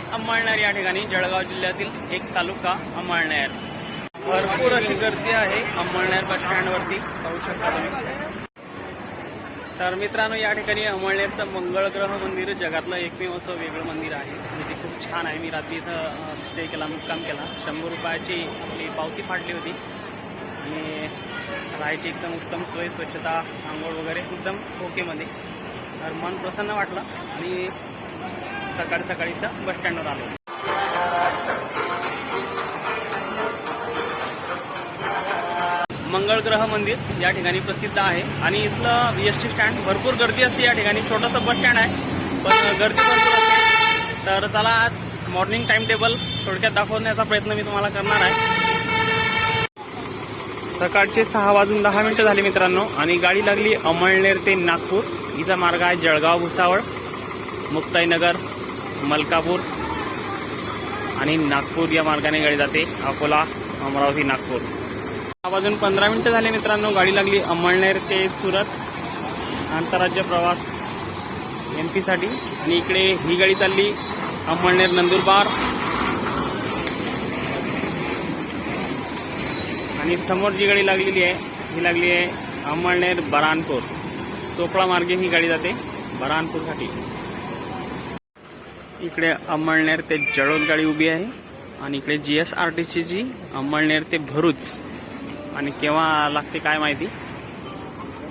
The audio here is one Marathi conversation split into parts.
आहे अंमळनेर या ठिकाणी जळगाव जिल्ह्यातील एक तालुका अंमळनेर. भरपूर अशी गर्दी आहे अंमळनेर बस स्टँडवरती. पाहू शकता तुम्ही. तर मित्रांनो या ठिकाणी अंमळनेरचं मंगळग्रह मंदिर जगातलं एकमेव असं वेगळं मंदिर आहे. म्हणजे खूप छान आहे. मी रात्री इथं स्टे केला मुक्काम केला. शंभर रुपयाची आपली पावती फाटली होती. आणि राहायची एकदम उत्तम सोय स्वच्छता आंघोळ वगैरे एकदम ओकेमध्ये तर मन प्रसन्न वाटलं. आणि सकाळी सकाळी इथं बस स्टँडवर आलो. मंगळग्रह मंदिर या ठिकाणी प्रसिद्ध आहे. आणि इथलं एस टी स्टँड भरपूर गर्दी असते या ठिकाणी. छोटंसं बस स्टँड आहे. पण गर्दी भरपूर असते. तर चला आज मॉर्निंग टाइम टेबल थोडक्यात दाखवण्याचा प्रयत्न मी तुम्हाला करणार आहे. सकाळचे सहा वाजून दहा मिनिटं झाली मित्रांनो. आणि गाडी लागली अमळनेर ते नागपूर. हिचा मार्ग आहे जळगाव भुसावळ मुक्ताईनगर. मलकापूर आणि नागपूर या मार्गाने गाडी जाते. अकोला अमरावती नागपूर. सहा वाजून पंधरा मिनिटं झाले मित्रांनो. गाडी लागली अमळनेर ते सुरत. आंतरराज्य प्रवास एम पीसाठी आणि इकडे ही गाडी चालली अंमळनेर नंदुरबार. आणि समोर जी गाडी लागलेली आहे ही लागली आहे अंमळनेर बरानपूर. चोपडा मार्गे ही गाडी जाते बरानपूरसाठी. इकडे अंमळनेर ते जळोद गाडी उभी आहे. आणि इकडे G S R T G Amalner ते भरूच. आणि केव्हा लागते काय माहिती?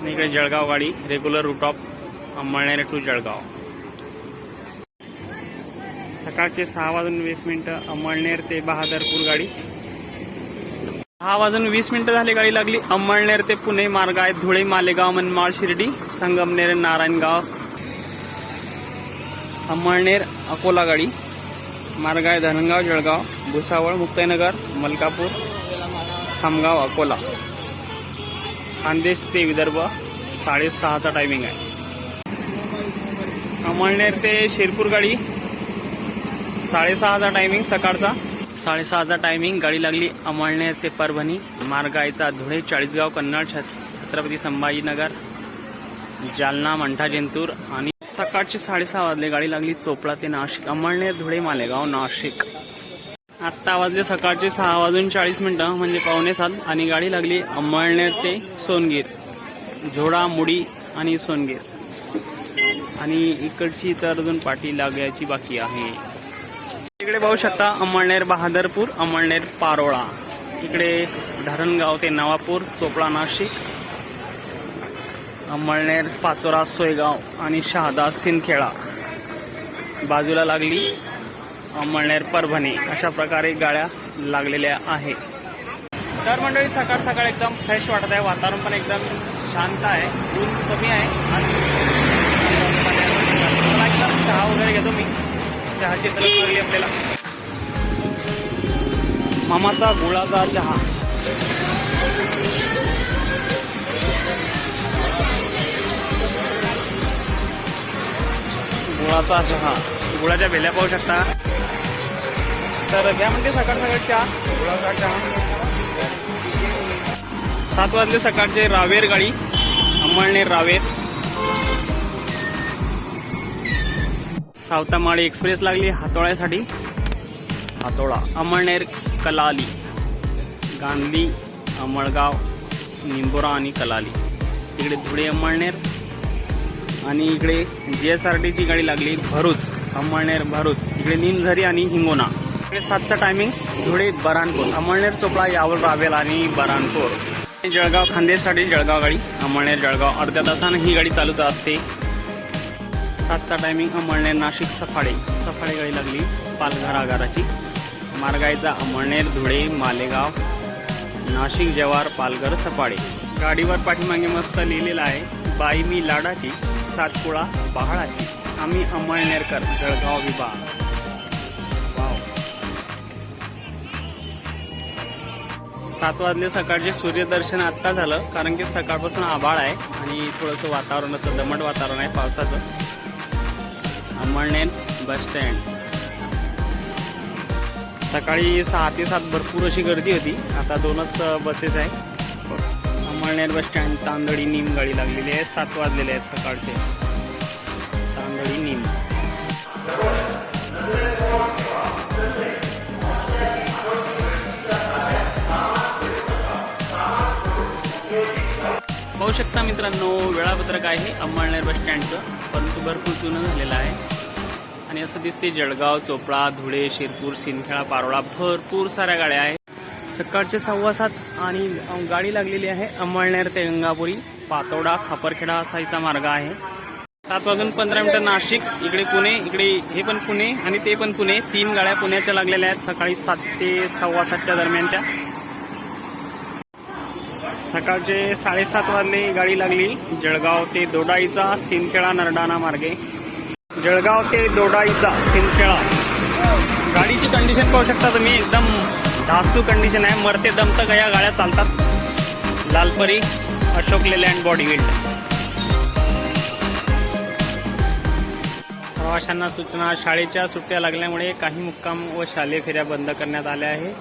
आणि इकडे जळगाव गाडी regular route of Amalner to Jalgaon. सकाळचे सहा वाजून वीस मिनिटं अंमळनेर ते बहादरपूर गाडी. सहा वाजून वीस मिनिटं झाली गाडी लागली. अंमळनेर ते पुणे मार्ग आहे. धुळे मालेगाव मनमाळ शिर्डी संगमनेर नारायणगाव अंमळनेर अकोला गाडी मार्ग आहे धनगाव जळगाव भुसावळ मुक्ताईनगर मलकापूर खामगाव अकोला. खानदेश ते विदर्भ साडेसहाचा टायमिंग आहे. अंमळनेर ते शिरपूर गाडी साडेसहाचा टायमिंग सकाळचा. साडेसहाचा टायमिंग गाडी लागली अमळनेर ते परभणी मार्ग आयचा धुळे चाळीसगाव कन्नड छत्रपती संभाजीनगर जालना मंठा जिंतूर आणि सकाळचे साडेसहा वाजले. गाडी लागली चोपडा ते नाशिक. अमळनेर धुळे मालेगाव नाशिक. आत्ता वाजले सकाळचे सहा वाजून चाळीस मिनिटं म्हणजे पावणे सात. आणि गाडी लागली अंमळनेर ते सोनगीर. झोडा मुडी आणि सोनगीर. आणि इकडची तर अजून पाठी लागायची बाकी आहे. इकडे पाहू शकता अंमळनेर बहादरपूर अंमळनेर पारोळा. इकडे धरणगाव ते नवापूर चोपडा नाशिक. अंमळनेर पाचोरा सोयगाव आणि शहादा सिंदखेडा. बाजूला लागली अंमळनेर परभणी. अशा प्रकारे गाड्या लागलेल्या आहे. तर मंडळी सकाळ सकाळ एकदम फ्रेश वाटत आहे. वातावरण पण एकदम शांत आहे. ऊन कमी आहे. आणि मला एकदम चहा वगैरे घेतो मी. चहाची तलप लागली आपल्याला. मामाचा गुळाचा चहा. गुळाचा चहा गुळाच्या भेल्या पाहू शकता. तर घ्या म्हणते सकाळ सकाळ चहा गुळाचा चहा सात वाजले सकाळचे रावेर गाडी अंमळनेर रावेर. सावतामाळी एक्सप्रेस लागली हातोळ्यासाठी. हातोळा अमळनेर कलाली. गांधी अमळगाव निंबोरा आणि कलाली. तिकडे धुळे अमळनेर. आणि इकडे जी एस आर टीची गाडी लागली भरूच अमळनेर भरूच. इकडे निमझरी आणि हिंगोना इकडे सातचा टायमिंग धुळे बरानपूर अमळनेर चोपळा यावर रावेल आणि बरानपूर जळगाव खांदेसाठी जळगाव गाडी अमळनेर जळगाव. अर्ध्या तासानं ही गाडी चालूच असते. सातचा टायमिंग अमळनेर नाशिक सफाळे. सफाळे गाडी लागली पालघर आगाराची. मार्गायचा अमळनेर धुळे मालेगाव नाशिक जवार पालघर सफाळे. गाडीवर पाठीमागे मस्त लिहिलेलं आहे बाई मी लाडाची. सातपुळा पहाडाची आम्ही अमळनेरकर जळगाव विभाग. वाव. सात वाजले सकाळचे सूर्यदर्शन आत्ता झालं कारण की सकाळपासून आभाळ आहे आणि थोडंसं वातावरण असं दमट वातावरण आहे पावसाचं. Amalner bus stand. सकाळी सहा ते सात भरपूर अशी गर्दी होती. आता दोनच बसेस आहे अंमळनेर बस स्टँड तांदळी नीम गाडी लागलेली आहे. सात वाजलेले आहेत सकाळचे. तांदळी नीम. पाहू शकता मित्रांनो वेळापत्रक आहे अंमळनेर बस स्टँडचं. परंतु भरपूर जुनं झालेलं आहे. आणि असं दिसते जळगाव चोपडा धुळे शिरपूर सिंदखेडा पारोळा भरपूर साऱ्या गाड्या आहेत. सकाळचे सव्वा सात आणि गाडी लागलेली आहे अंमळनेर ते गंगापुरी. पातोडा खापरखेडा असा हिचा मार्ग आहे. सात वाजून पंधरा मिनिटं नाशिक इकडे पुणे इकडे हे पण पुणे आणि ते पण पुणे. तीन गाड्या पुण्याच्या लागलेल्या आहेत सकाळी सात ते सव्वा सातच्या दरम्यानच्या. सकाळचे साडेसात वाजले गाडी लागली. जळगाव ते दोडाईचा सिंदखेडा नरडाणा मार्गे. जळगाव ते दोडाईचा सिंदखेडा. गाडीची कंडिशन पाहू शकता तुम्ही एकदम धासू कंडिशन आहे. मरते दम तक या गाड्या चालतात. Lalpari Ashok Leyland body build प्रवाशांना सूचना शाळेच्या सुट्ट्या लागल्यामुळे काही मुक्काम व शालेय फेऱ्या बंद करण्यात आल्या आहे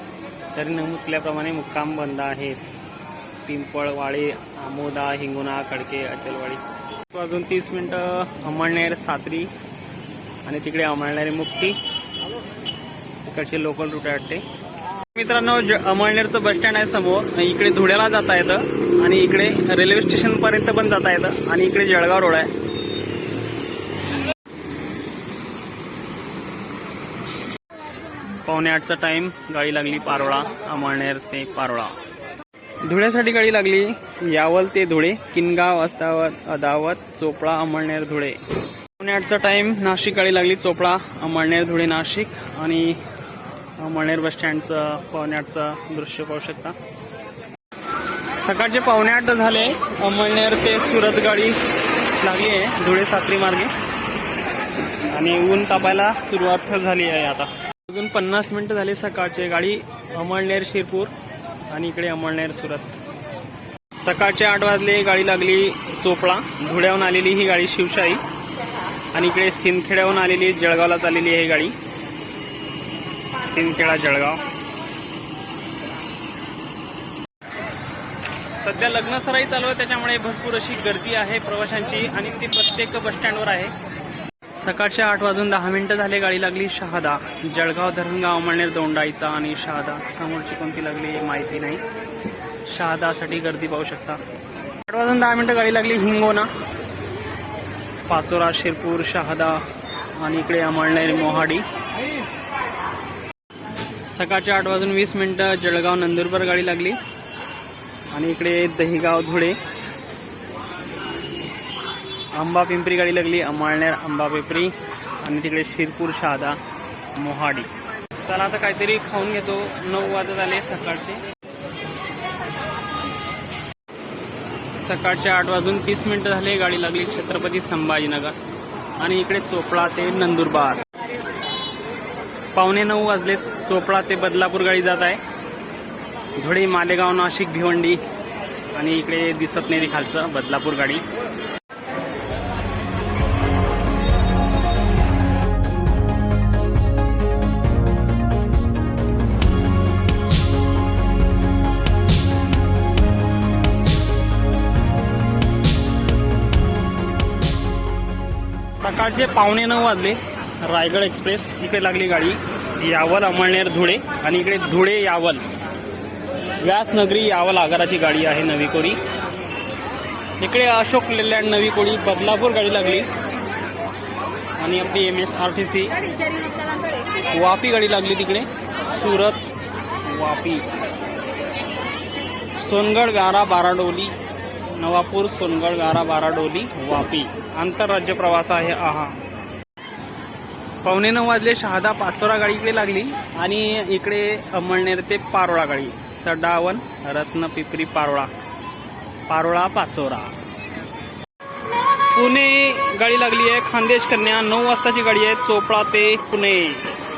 तरी नमूदल्याप्रमाणे मुक्काम बंद आहेत. पिंपळवाडी आमोदा हिंगोना खडके अचलवाडी. अजून तीस मिनटं अमळनेर सात्री आणि तिकडे अमळणारी मुक्ती. तिकडचे लोकल रूट वाटते. मित्रांनो ज- अमळनेरचं बस स्टँड आहे समोर इकडे धुळ्याला जाता येतं आणि इकडे रेल्वे स्टेशन पर्यंत पण जाता येतं आणि इकडे जळगाव रोड आहे. पावणे आठचा टाइम गाडी लागली पारोळा अमळनेर ते पारोळा. धुळ्यासाठी गाडी लागली यावल ते धुळे किनगाव अस्तावत अदावत चोपळा अमळनेर धुळे. पावणे आठचा टाइम नाशिक गाडी लागली चोपळा अमळनेर धुळे नाशिक आणि अमळनेर बस स्टँडचं पावणे दृश्य पाहू शकता. सकाळचे पावणे आठ झाले अमळनेर ते सुरत गाडी लागली आहे धुळे सात्री मार्गे. आणि ऊन तापायला सुरुवात झाली आहे आता. अजून पन्नास मिनिटं झाली सकाळचे गाडी अमळनेर शिरपूर आणि इकडे अमळनेर सुरत. सकाळचे आठ वाजले गाडी लागली चोपळा धुळ्याहून आलेली ही गाडी शिवशाही. आणि इकडे सिंदखेड्याहून आलेली जळगावला चाललेली आहे ही गाडी. सिंदखेडा जळगाव. सध्या लग्न सराई चालू आहे त्याच्यामुळे भरपूर अशी गर्दी आहे प्रवाशांची आणि ती प्रत्येक बस स्टँडवर आहे. सकाळच्या आठ वाजून दहा मिनिटं झाले गाडी लागली शहादा. जळगाव धरणगाव अमळनेर दोंडाईचा आणि शहादा. समोरची कोणती लागली माहिती नाही. शहादासाठी गर्दी पाहू शकता. आठ वाजून दहा मिनिटं गाडी लागली हिंगोना. पाचोरा शिरपूर शहादा आणि इकडे अमळनेर मोहाडी. सकाळच्या आठ वाजून वीस मिनिटं जळगाव नंदुरबार गाडी लागली. आणि इकडे दहिगाव धुळे. आंबा पिंपरी गाडी लागली अमळनेर आंबा पिंपरी. आणि तिकडे शिरपूर शहादा मोहाडी. चला आता काहीतरी खाऊन घेतो. नऊ वाजत आले सकाळचे. सकाळचे आठ वाजून तीस मिनिटं झाले गाडी लागली छत्रपती संभाजीनगर. आणि इकडे चोपडा ते नंदुरबार. पावणे नऊ वाजलेत चोपडा ते बदलापूर गाडी जात आहे. धुळे मालेगाव नाशिक भिवंडी आणि इकडे दिसत नाही रे खालचं बदलापूर गाडी. सकाळचे पावणे नऊ वाजले. रायगड एक्सप्रेस इकडे लागली गाडी यावल अमळनेर धुळे आणि इकडे धुळे यावल. व्यासनगरी यावल आगाराची गाडी आहे नवी कोरी. इकडे अशोक लेलँड नवी कोडी बदलापूर गाडी लागली. आणि आपली M S R T C Vapi गाडी लागली तिकडे. सुरत वापी. सोनगड गारा बाराडोली नवापूर सोनगड गारा बाराडोली वापी. आंतरराज्य प्रवास आहे आहा. पावणे नऊ वाजले शहादा पाचोरा गाडी इकडे लागली आणि इकडे अमळनेर ते पारोळा गाडी. सडावन रत्नपिपरी पारोळा. पारोळा पाचोरा. पुणे गाडी लागली आहे खानदेश कन्या. नऊ वाजताची गाडी आहे चोपडा ते पुणे.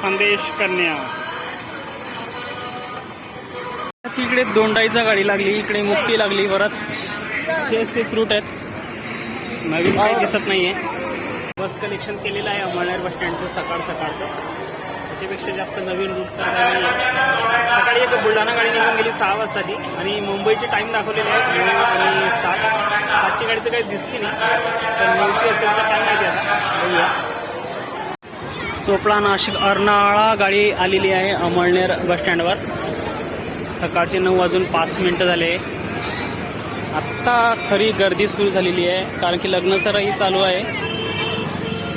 खानदेश कन्या. इकडे दोंडाईचा गाडी लागली इकडे मुक्ती लागली परत तेच ते फ्रूट आहेत. नवीन काही दिसत नाहीये. बस कलेक्शन केलेलं आहे अमळनेर बस स्टँडचं सकाळ सकाळचं. त्याच्यापेक्षा जास्त नवीन रूट तर सकाळी एक बुलढाणा गाडी निघून गेली सहा वाजताची आणि मुंबईचे टाईम दाखवलेले आहे. आणि सात सातची गाडी तर काही दिसली नाही तर नऊची असेल तर काय माहिती आता. चोपडा नाशिक अर्नाळा गाडी आलेली आहे अमळनेर बस स्टँडवर. सकाळचे नऊ वाजून पाच मिनिटं झाले. आत्ता खरी गर्दी सुरू झालेली आहे कारण की लग्नसरही चालू आहे.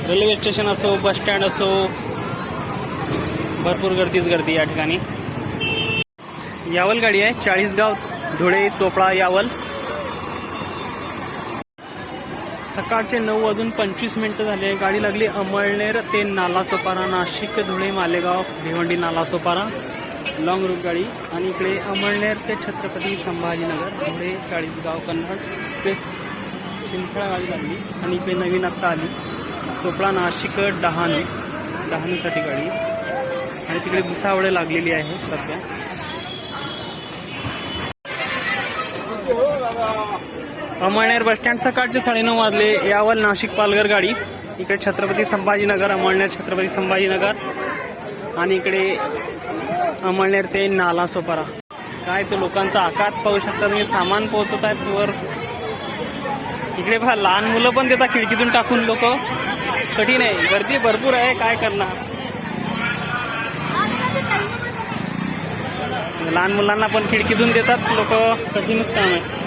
रेल्वे स्टेशन असो बस स्टँड असो भरपूर गर्दीच गर्दी या ठिकाणी. यावल गाडी आहे चाळीसगाव धुळे चोपडा यावल. सकाळचे नऊ वाजून पंचवीस मिनिटं झाले गाडी लागली अमळनेर ते नालासोपारा नाशिक धुळे मालेगाव भिवंडी नालासोपारा. लॉंग रूट गाडी. आणि इकडे अमळनेर ते छत्रपती संभाजीनगर धुळे चाळीसगाव कन्नड एक्सप्रेस चिंथळा गाडी लागली. आणि इकडे नवीन आत्ता आली. चोपडा नाशिक डहाणू. डहाणूसाठी गाडी. आणि तिकडे भुसावळे लागलेली आहे सध्या. अमळनेर बस स्टँड सकाळचे साडेनऊ वाजले. यावर नाशिक पालघर गाडी. इकडे छत्रपती संभाजीनगर अमळनेर छत्रपती संभाजीनगर. आणि इकडे अमळनेर ते नाला सोपारा. काय तो लोकांचा आकात पाहू शकता तुम्ही. सामान पोहोचत आहेत वर. इकडे पहा लहान मुलं पण देतात खिडकीतून टाकून लोक. कठीण आहे. गर्दी भरपूर आहे. काय करणार? लहान मुलांना पण खिडकीतून देतात. लोक कठीणच काम आहे.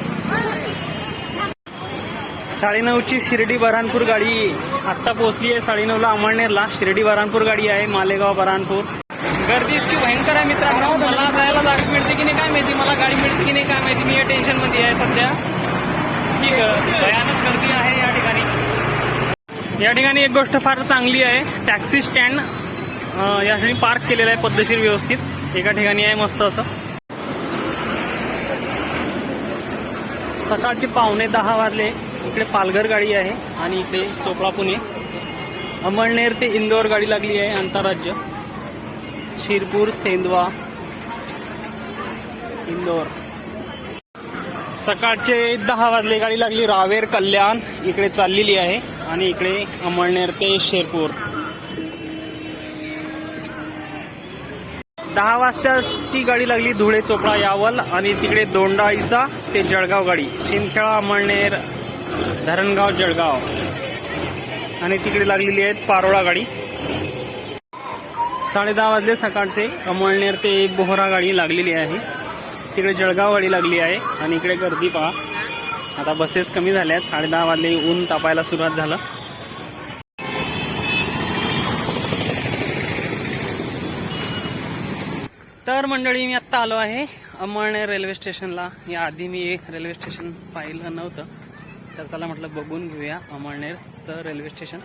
साडेनऊची शिर्डी बऱ्हाणपूर गाडी आत्ता पोहोचली आहे. साडेनऊला अमळनेरला शिर्डी बऱ्हाणपूर गाडी आहे. मालेगाव बऱ्हाणपूर गर्दी इतकी भयंकर आहे मित्रांनो. मला जायला जागा मिळते की नाही काय माहिती? मला गाडी मिळते की नाही काय माहिती? मी या टेन्शनमध्ये आहे सध्या. की भयानक गर्दी आहे या ठिकाणी. या ठिकाणी एक गोष्ट फार चांगली आहे. टॅक्सी स्टँड या ठिकाणी पार्क केलेलं आहे पद्धतशीर व्यवस्थित. एका ठिकाणी आहे मस्त असं. सकाळचे पावणे दहा वाजले. इकडे पालघर गाडी आहे आणि इकडे चोपडा पुणे. अमळनेर ते इंदोर गाडी लागली आहे आंतरराज्य. शिरपूर सेंदवा इंदोर. सकाळचे दहा वाजले गाडी लागली. रावेर कल्याण इकडे चाललेली आहे. आणि इकडे अमळनेर ते शेरपूर. दहा वाजताची गाडी लागली धुळे चोपडा यावल आणि तिकडे दोंडाईचा ते जळगाव गाडी. शिंदखेडा अमळनेर धरणगाव जळगाव. आणि तिकडे लागलेली आहेत पारोळा गाडी. साडे दहा वाजले सकाळचे. अमळनेर ते बोहरा गाडी लागलेली आहे. तिकडे जळगाव गाडी लागली आहे. आणि इकडे गर्दी पहा. आता बसेस कमी झाल्या आहेत साडे दहा वाजले ऊन तापायला सुरुवात झालं. तर मंडळी मी आत्ता आलो आहे अमळनेर रेल्वे स्टेशनला. या आधी मी रेल्वे स्टेशन पाहिलं नव्हतं. तर त्याला म्हटलं बघून घेऊया अमळनेरचं रेल्वे स्टेशन.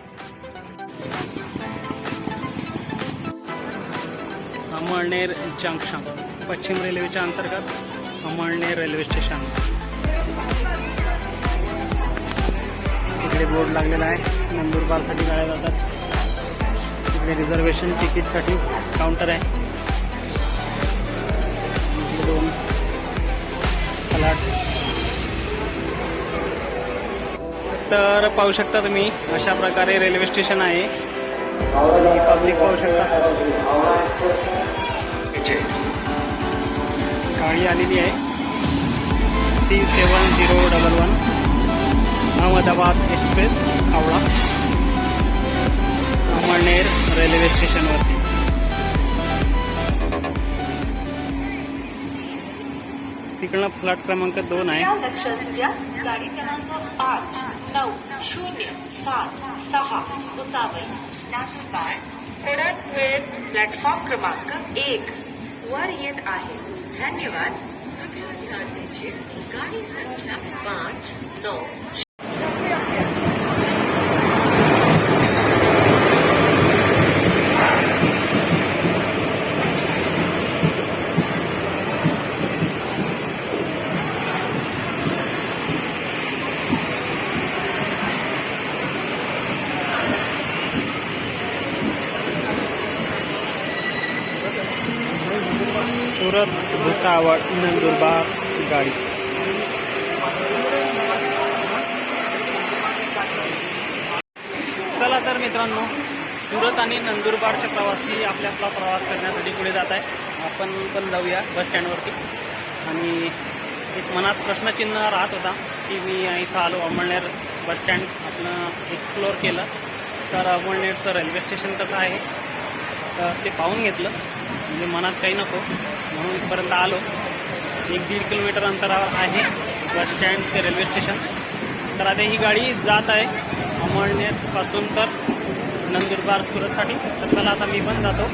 अमळनेर जंक्शन पश्चिम रेल्वेच्या अंतर्गत अमळनेर रेल्वे स्टेशन. इकडे बोर्ड लागलेला आहे. नंदुरबारसाठी गाड्या जातात. इकडे रिझर्वेशन तिकीटसाठी काउंटर आहे. इकडे दोन फलाट तर पाहू शकता तुम्ही अशा प्रकारे रेल्वे स्टेशन आहे. पब्लिक पाहू शकता. गाडी आलेली आहे. Three seven zero double one Ahmedabad express Howrah Amalner railway स्टेशनवरती तिकडनं फ्लॅट क्रमांक दोन आहे. लक्ष असू द्या गाडी क्रमांक पाच नऊ शून्य सात सहा भुसावळ. नाशिकबाळ थोड्याच वेळेत प्लॅटफॉर्म क्रमांक एक. वर येत आहे. धन्यवाद. कृपया ध्यान दीजिए गाड़ी संख्या पाच नऊ भुसावळ नंदुरबार गाडी चला तर मित्रांनो सुरत आणि नंदुरबारचे प्रवासी आपल्या आपला प्रवास करण्यासाठी पुढे जात आहे. आपण पण जाऊया बस स्टँडवरती आणि एक मनात प्रश्नचिन्ह राहत होता की मी इथं आलो अमळनेर बस स्टँड आपलं एक्सप्लोअर केलं. तर अमळनेरचं रेल्वे स्टेशन कसं आहे तर ते पाहून घेतलं. म्हणजे मनात काही नको. म्हणून इथपर्यंत आलो. एक दीड किलोमीटर अंतरावर आहे बस स्टँड ते रेल्वे स्टेशन. तर आता ही गाडी जात आहे अमळनेरपासून तर नंदुरबार सुरतसाठी. तर चला आता मी पण जातो.